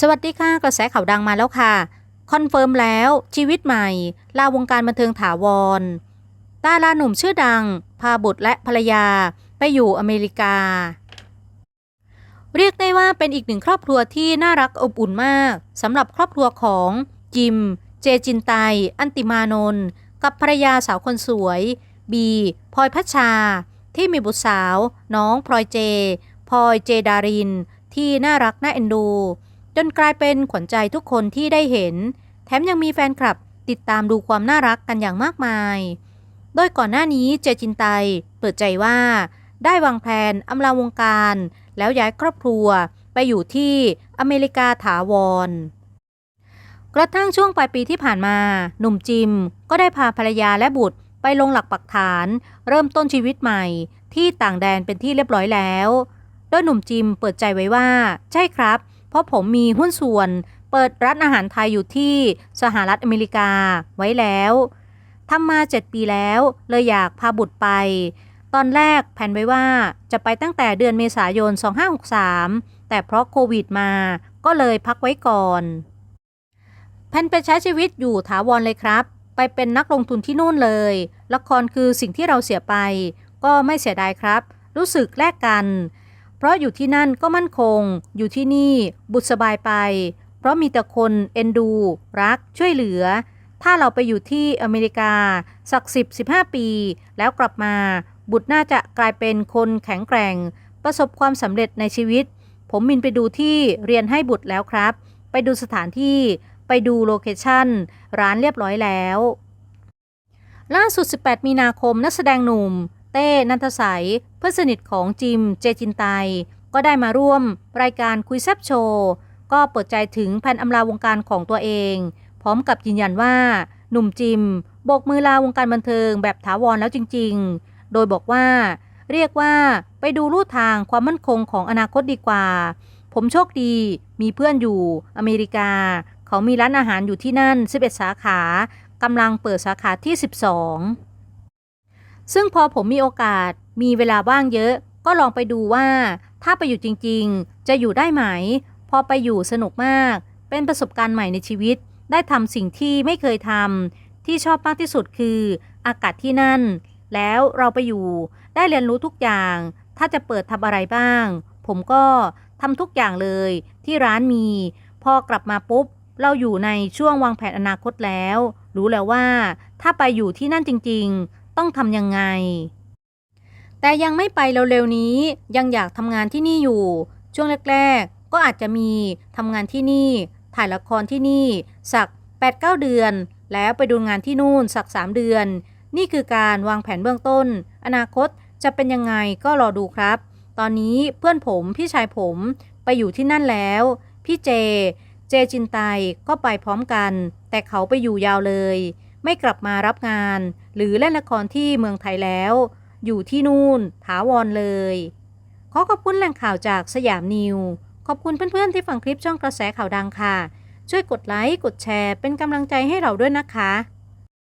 สวัสดีค่ะกระแสข่าวดังมาแล้วค่ะคอนเฟิร์มแล้วชีวิตใหม่ ลาวงการบันเทิงถาวรดาราหนุ่มชื่อดัง พาบุตรและภรรยาไปอยู่อเมริกา เรียกได้ว่าเป็นอีกหนึ่งครอบครัวที่น่ารักอบอุ่นมากสำหรับครอบครัวของจิม เจจินไต อันติมานนท์กับภรรยาสาวคนสวย บีพลอยพัชชา ที่มีบุตรสาว น้องพลอยเจพลอยเจดาริน ที่น่ารักน่าเอ็นดู จนกลายเป็นขวัญใจทุกคนที่ได้เห็น แถมยังมีแฟนคลับติดตามดูความน่ารักกันอย่างมากมาย โดยก่อนหน้านี้เจจินไตเปิดใจว่า ได้วางแผนอำลาวงการ แล้วย้ายครอบครัวไปอยู่ที่อเมริกาถาวร กระทั่งช่วงปลายปีที่ผ่านมา หนุ่มจิมก็ได้พาภรรยาและบุตรไปลงหลักปักฐาน เริ่มต้นชีวิตใหม่ ที่ต่างแดนเป็นที่เรียบร้อยแล้ว โดยหนุ่มจิมเปิดใจไว้ว่า ใช่ครับ เพราะผมมีหุ้นส่วนเปิดร้านอาหารไทยอยู่ที่สหรัฐอเมริกาไว้แล้วทำมา7ปีแล้วเลยอยากพาบุตรไป ตอนแรกแผนไว้ว่าจะไปตั้งแต่เดือนเมษายน 2563 แต่เพราะโควิดมาก็เลยพักไว้ก่อน แผนไปใช้ชีวิตอยู่ถาวรเลยครับ ไปเป็นนักลงทุนที่นู่นเลย ละครคือสิ่งที่เราเสียไป ก็ไม่เสียดายครับ รู้สึกแลกกัน เพราะอยู่ที่นั่นก็มั่นคง อยู่ที่นี่บุตรสบายไป เพราะมีแต่คนเอ็นดู รักช่วยเหลือ ถ้าเราไปอยู่ที่อเมริกา สักสิบสิบห้าปี แล้วกลับมา บุตรน่าจะกลายเป็นคนแข็งแกร่ง ประสบความสำเร็จในชีวิต ผมมินไปดูที่เรียนให้บุตรแล้วครับ ไปดูสถานที่ไปดูโลเคชั่น ร้านเรียบร้อยแล้ว ล่าสุด 18 มีนาคมนักแสดงหนุ่ม เต้นันทสัย เพื่อนสนิทของจิมเจจินไต ก็ได้มาร่วมรายการคุยแซบโชว์ก็เปิดใจถึงแผนอำลาวงการของตัวเอง พร้อมกับยืนยันว่า หนุ่มจิมโบกมือลาวงการบันเทิงแบบถาวรแล้วจริง ๆ โดยบอกว่า เรียกว่าไปดูลู่ทางความมั่นคงของอนาคตดีกว่า ผมโชคดีมีเพื่อนอยู่อเมริกา เขามีร้านอาหารอยู่ที่นั่น 11 สาขากำลังเปิดสาขาที่ 12 ซึ่งพอผมมีโอกาสมีเวลาว่างเยอะ ก็ลองไปดูว่า ถ้าไปอยู่จริงๆ จะอยู่ได้ไหม พอไปอยู่สนุกมาก เป็นประสบการณ์ใหม่ในชีวิต ได้ทำสิ่งที่ไม่เคยทำที่ชอบมากที่สุดคืออากาศที่นั่น แล้วเราไปอยู่ได้เรียนรู้ทุกอย่าง ถ้าจะเปิดทำอะไรบ้าง ผมก็ทำทุกอย่างเลยที่ร้านมี พอกลับมาปุ๊บ เราอยู่ในช่วงวางแผนอนาคตแล้ว รู้แล้วว่า ถ้าไปอยู่ที่นั่นจริง ๆ ต้องทำยังไง แต่ยังไม่ไปเร็วๆนี้ ยังอยากทำงานที่นี่อยู่ ช่วงแรกๆ ก็อาจจะมีทำงานที่นี่ ถ่ายละครที่นี่ สัก 8-9 เดือน แล้วไปดูงานที่นู่นสัก 3 เดือน นี่คือการวางแผนเบื้องต้น อนาคตจะเป็นยังไงก็รอดูครับ ตอนนี้เพื่อนผมพี่ชายผมไปอยู่ที่นั่นแล้ว พี่เจ เจจินไตก็ไปพร้อมกัน แต่เขาไปอยู่ยาวเลย ไม่กลับมารับงาน หรือเล่นละครที่เมืองไทยแล้ว อยู่ที่นู่นถาวรเลย ขอขอบคุณแหล่งข่าวจากสยามนิว ขอบคุณเพื่อนๆที่ฟังคลิปช่องกระแสข่าวดังค่ะ ช่วยกดไลค์กดแชร์เป็นกำลังใจให้เราด้วยนะคะ